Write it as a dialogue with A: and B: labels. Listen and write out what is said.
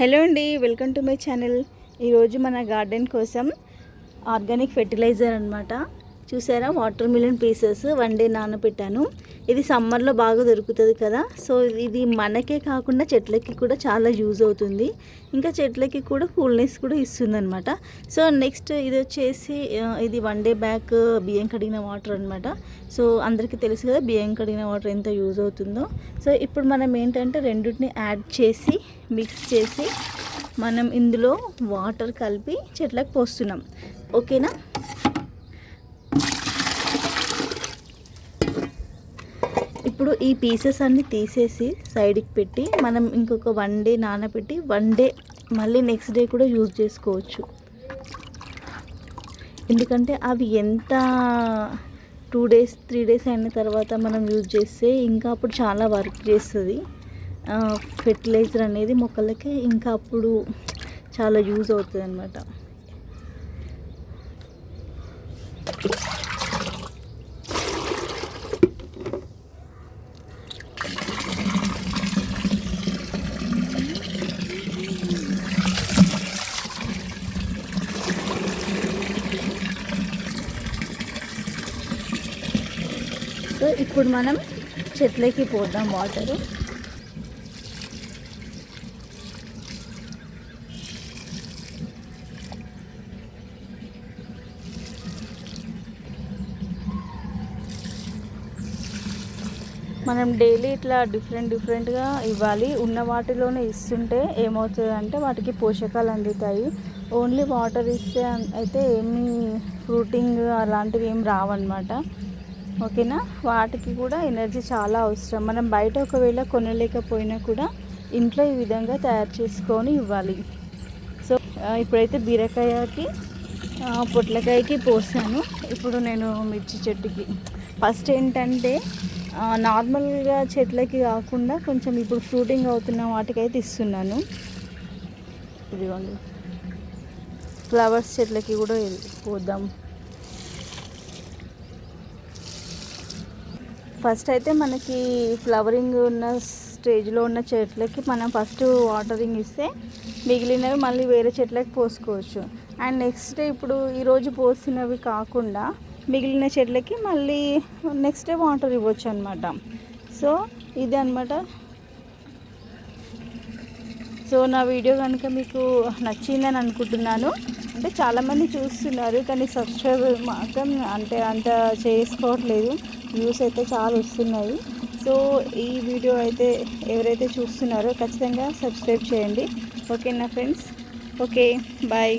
A: Hello అండి welcome to my channel. ఈరోజు మన గార్డెన్ కోసం ఆర్గానిక్ ఫెర్టిలైజర్ అనమాట చూసారా? Water melon pieces one day నానబెట్టాను. ఇది సమ్మర్లో బాగా దొరుకుతుంది కదా. సో ఇది మనకే కాకుండా చెట్లకి కూడా చాలా యూజ్ అవుతుంది. ఇంకా చెట్లకి కూడా కూల్నెస్ కూడా ఇస్తుంది అనమాట సో నెక్స్ట్ ఇది వచ్చేసి ఇది వన్ డే బ్యాక్ బియ్యం కడిగిన వాటర్ అనమాట సో అందరికీ తెలుసు కదా బియ్యం కడిగిన వాటర్ ఎంత యూజ్ అవుతుందో. సో ఇప్పుడు మనం ఏంటంటే రెండింటిని యాడ్ చేసి మిక్స్ చేసి మనం ఇందులో వాటర్ కలిపి చెట్లకు పోస్తున్నాం. ఓకేనా? ఇప్పుడు ఈ పీసెస్ అన్ని తీసేసి సైడ్కి పెట్టి మనం ఇంకొక వన్ డే నానబెట్టి వన్ డే మళ్ళీ నెక్స్ట్ డే కూడా యూజ్ చేసుకోవచ్చు. ఎందుకంటే అవి ఎంత టూ డేస్ త్రీ డేస్ అయిన తర్వాత మనం యూజ్ చేస్తే ఇంకా అప్పుడు చాలా వర్క్ చేస్తుంది. ఫెర్టిలైజర్ అనేది మొక్కలకి ఇంకా అప్పుడు చాలా యూజ్ అవుతుంది అనమాట సో ఇప్పుడు మనం చెట్లకి పోద్దాం వాటరు. మనం డైలీ ఇట్లా డిఫరెంట్ డిఫరెంట్గా ఇవ్వాలి. ఉన్న వాటిలోనే ఇస్తుంటే ఏమవుతుంది అంటే వాటికి పోషకాలు అందుతాయి. ఓన్లీ వాటర్ ఇస్తే అయితే ఏమీ ఫ్రూటింగ్ అలాంటివి ఏం రావన్నమాట. ఓకేనా? వాటికి కూడా ఎనర్జీ చాలా అవసరం. మనం బయట ఒకవేళ కొనలేకపోయినా కూడా ఇంట్లో ఈ విధంగా తయారు చేసుకొని ఇవ్వాలి. సో ఇప్పుడైతే బీరకాయకి పొట్లకాయకి పోసాను. ఇప్పుడు నేను మిర్చి చెట్టుకి. ఫస్ట్ ఏంటంటే నార్మల్గా చెట్లకి కాకుండా కొంచెం ఇప్పుడు ఫ్రూటింగ్ అవుతున్న వాటికైతే ఇస్తున్నాను. ఇదిగోండి. ఫ్లవర్స్ చెట్లకి కూడా పోద్దాం. ఫస్ట్ అయితే మనకి ఫ్లవరింగ్ ఉన్న స్టేజ్లో ఉన్న చెట్లకి మనం ఫస్ట్ వాటరింగ్ ఇస్తే మిగిలినవి మళ్ళీ వేరే చెట్లకి పోసుకోవచ్చు. అండ్ నెక్స్ట్ ఇప్పుడు ఈరోజు పోసినవి కాకుండా మిగిలిన చెట్లకి మళ్ళీ నెక్స్ట్ డే వాటర్ ఇవ్వచ్చు అనమాట సో ఇది అనమాట సో నా వీడియో కనుక మీకు నచ్చిందని అనుకుంటున్నాను. అంటే చాలామంది చూస్తున్నారు కానీ సబ్స్క్రైబ్ మాత్రం అంటే అంత చేసుకోవట్లేదు. వ్యూస్ అయితే చాలా వస్తున్నాయి. సో ఈ వీడియో అయితే ఎవరైతే చూస్తున్నారో ఖచ్చితంగా సబ్స్క్రైబ్ చేయండి. ఓకే నా ఫ్రెండ్స్? Okay bye.